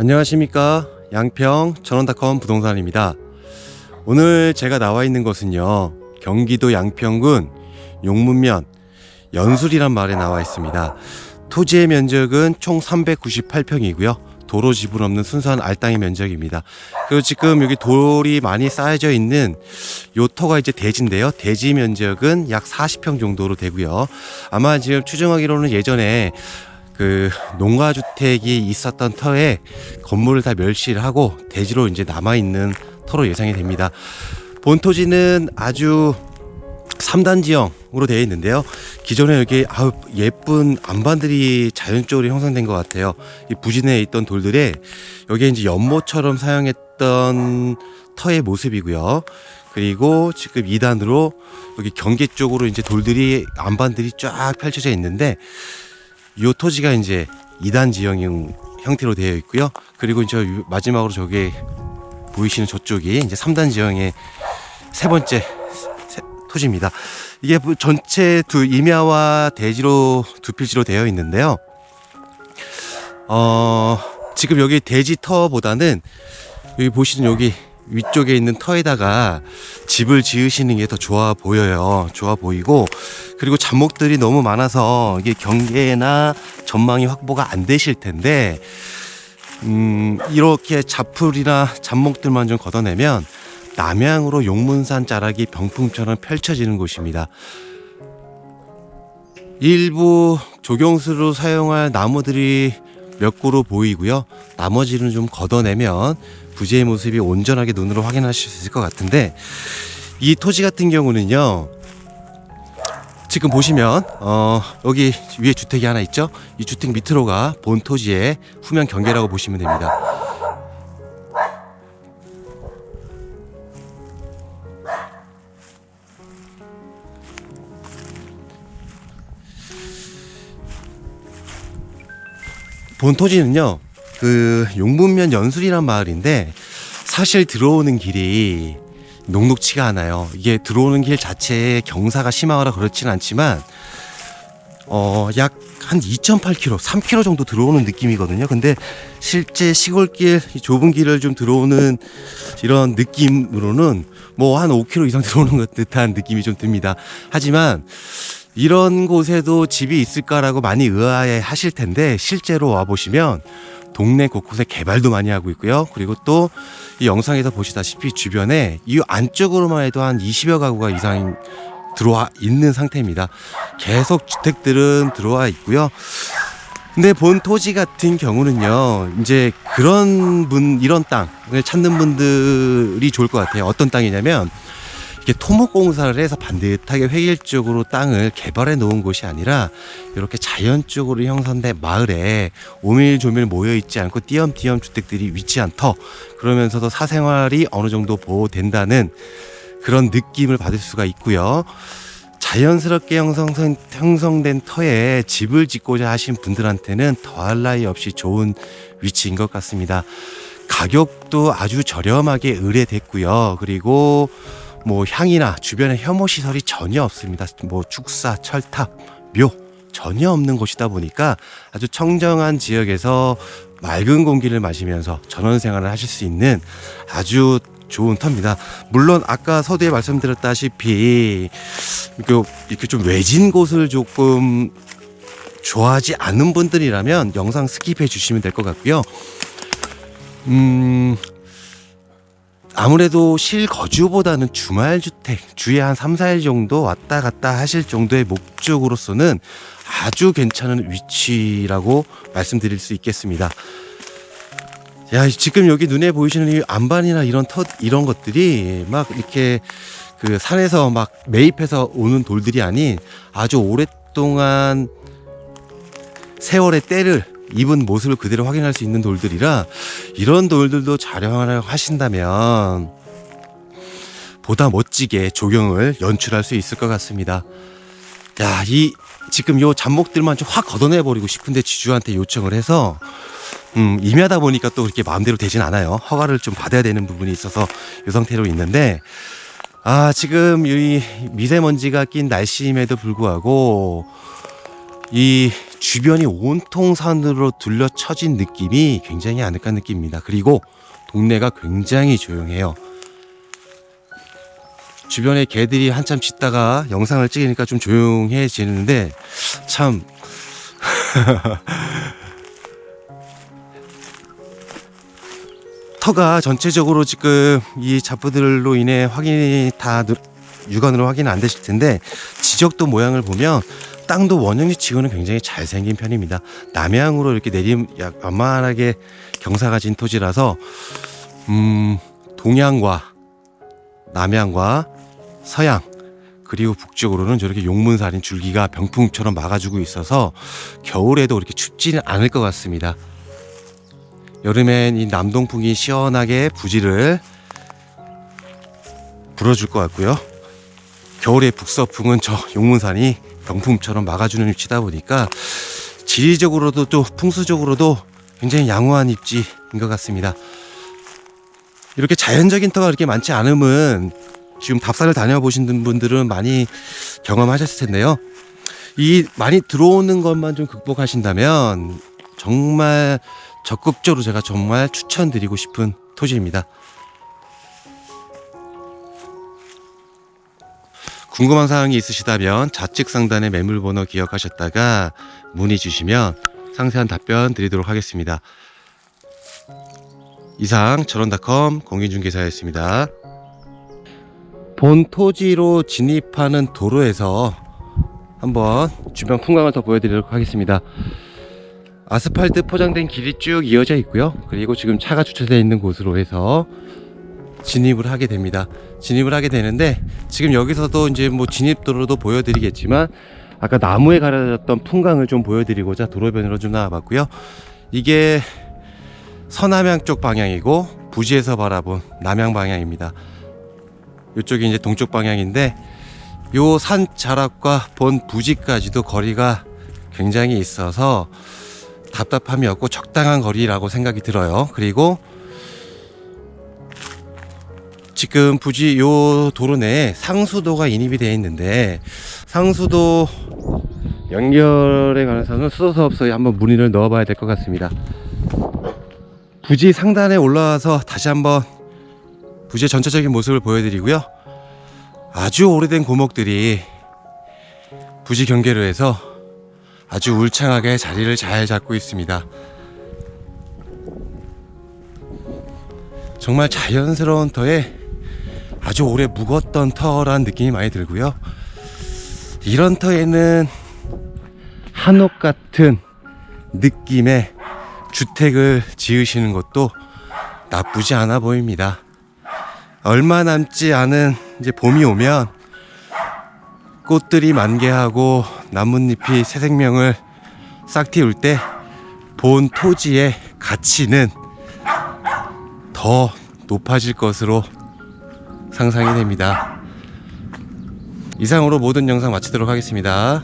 안녕하십니까? 양평 전원닷컴 부동산입니다. 오늘 제가 나와 있는 곳은요 경기도 양평군 용문면 연술이란 마을에 나와 있습니다. 토지의 면적은 총 398평이고요. 도로 지분 없는 순수한 알땅의 면적입니다. 그리고 지금 여기 돌이 많이 쌓여져 있는 요 터가 이제 대지인데요. 대지 면적은 약 40평 정도로 되고요. 아마 지금 추정하기로는 예전에 그 농가 주택이 있었던 터에 건물을 다 멸시를 하고 대지로 이제 남아 있는 터로 예상이 됩니다. 본 토지는 아주 3단 지형으로 되어 있는데요. 기존에 여기 아우 예쁜 안반들이 자연적으로 형성된 것 같아요. 이 부진에 있던 돌들에 여기에 이제 연못처럼 사용했던 터의 모습이고요. 그리고 지금 2단으로 여기 경계 쪽으로 이제 돌들이 안반들이 쫙 펼쳐져 있는데 이 토지가 이제 2단 지형 형태로 되어 있고요. 그리고 이제 유- 마지막으로 저기 보이시는 저쪽이 이제 3단 지형의 세 번째 세- 토지입니다. 이게 뭐 전체 두 임야와 대지로 두 필지로 되어 있는데요. 어, 지금 여기 대지 터보다는 여기 보시는 여기 위쪽에 있는 터에다가 집을 지으시는 게 더 좋아 보여요. 좋아 보이고 그리고 잡목들이 너무 많아서 이게 경계나 전망이 확보가 안 되실 텐데 음, 이렇게 잡풀이나 잡목들만 좀 걷어내면 남향으로 용문산 자락이 병풍처럼 펼쳐지는 곳입니다. 일부 조경수로 사용할 나무들이 몇 그루 보이고요. 나머지는 좀 걷어내면 부지의 모습이 온전하게 눈으로 확인하실 수 있을 것 같은데 이 토지 같은 경우는요. 지금 보시면 어, 여기 위에 주택이 하나 있죠. 이 주택 밑으로가 본 토지의 후면 경계라고 보시면 됩니다. 본 토지는요. 그 용문면 연술이란 마을인데 사실 들어오는 길이 녹록치가 않아요. 이게 들어오는 길 자체에 경사가 심하거나 그렇진 않지만 어, 약 한 2.8km, 3km 정도 들어오는 느낌이거든요. 근데 실제 시골길, 이 좁은 길을 좀 들어오는 이런 느낌으로는 뭐 한 5km 이상 들어오는 것 듯한 느낌이 좀 듭니다. 하지만 이런 곳에도 집이 있을까라고 많이 의아해 하실 텐데 실제로 와 보시면 동네 곳곳에 개발도 많이 하고 있고요. 그리고 또 이 영상에서 보시다시피 주변에 이 안쪽으로만 해도 한 20여 가구가 이상 들어와 있는 상태입니다. 계속 주택들은 들어와 있고요. 근데 본 토지 같은 경우는요, 이제 그런 분, 이런 땅을 찾는 분들이 좋을 것 같아요. 어떤 땅이냐면, 이게 토목공사를 해서 반듯하게 획일적으로 땅을 개발해 놓은 곳이 아니라 이렇게 자연적으로 형성된 마을에 오밀조밀 모여 있지 않고 띄엄띄엄 주택들이 위치한 터 그러면서도 사생활이 어느 정도 보호된다는 그런 느낌을 받을 수가 있고요. 자연스럽게 형성, 형성된 터에 집을 짓고자 하신 분들한테는 더할 나위 없이 좋은 위치인 것 같습니다. 가격도 아주 저렴하게 의뢰됐고요. 그리고 뭐 향이나 주변에 혐오 시설이 전혀 없습니다. 뭐 축사, 철탑, 묘 전혀 없는 곳이다 보니까 아주 청정한 지역에서 맑은 공기를 마시면서 전원 생활을 하실 수 있는 아주 좋은 터입니다. 물론 아까 서두에 말씀드렸다시피 이렇게, 이렇게 좀 외진 곳을 조금 좋아하지 않는 분들이라면 영상 스킵해 주시면 될 것 같고요. 음, 아무래도 실거주보다는 주말 주택 주에 한 3, 4일 정도 왔다 갔다 하실 정도의 목적으로서는 아주 괜찮은 위치라고 말씀드릴 수 있겠습니다. 야, 지금 여기 눈에 보이시는 이 안반이나 이런 터 이런 것들이 막 이렇게 그 산에서 막 매입해서 오는 돌들이 아닌 아주 오랫동안 세월의 때를 입은 모습을 그대로 확인할 수 있는 돌들이라 이런 돌들도 촬영을 하신다면 보다 멋지게 조경을 연출할 수 있을 것 같습니다. 야, 이 지금 요 잡목들만 좀 확 걷어내 버리고 싶은데 지주한테 요청을 해서 음, 임야다 보니까 또 그렇게 마음대로 되진 않아요. 허가를 좀 받아야 되는 부분이 있어서 이 상태로 있는데 아, 지금 이 미세먼지가 낀 날씨임에도 불구하고 이 주변이 온통 산으로 둘러쳐진 느낌이 굉장히 아늑한 느낌입니다. 그리고 동네가 굉장히 조용해요. 주변에 개들이 한참 짖다가 영상을 찍으니까 좀 조용해지는데 참 터가 전체적으로 지금 이 잡부들로 인해 확인이 다 느- 육안으로 확인 안 되실 텐데 지적도 모양을 보면 땅도 원형지 치고는 굉장히 잘생긴 편입니다. 남향으로 이렇게 내림 약 완만하게 경사가 진 토지라서 음 동향과 남향과 서양 그리고 북쪽으로는 저렇게 용문살인 줄기가 병풍처럼 막아주고 있어서 겨울에도 그렇게 춥지는 않을 것 같습니다. 여름엔 이 남동풍이 시원하게 부지를 불어줄 것 같고요. 겨울에 북서풍은 저 용문산이 병풍처럼 막아주는 위치다 보니까 지리적으로도 또 풍수적으로도 굉장히 양호한 입지인 것 같습니다. 이렇게 자연적인 터가 그렇게 많지 않음은 지금 답사를 다녀보신 분들은 많이 경험하셨을 텐데요. 이 많이 들어오는 것만 좀 극복하신다면 정말 적극적으로 제가 정말 추천드리고 싶은 토지입니다. 궁금한 사항이 있으시다면 좌측 상단에 매물번호 기억하셨다가 문의 주시면 상세한 답변 드리도록 하겠습니다. 이상 철원닷컴 공인중개사였습니다. 본 토지로 진입하는 도로에서 한번 주변 풍광을 더 보여드리도록 하겠습니다. 아스팔트 포장된 길이 쭉 이어져 있고요. 그리고 지금 차가 주차되어 있는 곳으로 해서 진입을 하게 됩니다. 진입을 하게 되는데 지금 여기서도 이제 뭐 진입도로도 보여드리겠지만 아까 나무에 가려졌던 풍광을 좀 보여드리고자 도로변으로 좀 나와봤고요. 이게 서남향 쪽 방향이고 부지에서 바라본 남향 방향입니다. 이쪽이 이제 동쪽 방향인데 요 산 자락과 본 부지까지도 거리가 굉장히 있어서 답답함이 없고 적당한 거리라고 생각이 들어요. 그리고 지금 부지 요 도로 내에 상수도가 인입이 되어 있는데 상수도 연결에 관해서는 수도사업소에 한번 문의를 넣어 봐야 될 것 같습니다. 부지 상단에 올라와서 다시 한번 부지의 전체적인 모습을 보여드리고요. 아주 오래된 고목들이 부지 경계로 해서 아주 울창하게 자리를 잘 잡고 있습니다. 정말 자연스러운 터에 아주 오래 묵었던 터란 느낌이 많이 들고요. 이런 터에는 한옥 같은 느낌의 주택을 지으시는 것도 나쁘지 않아 보입니다. 얼마 남지 않은 이제 봄이 오면 꽃들이 만개하고 나뭇잎이 새 생명을 싹 틔울 때 본 토지의 가치는 더 높아질 것으로 상상이 됩니다. 이상으로 모든 영상 마치도록 하겠습니다.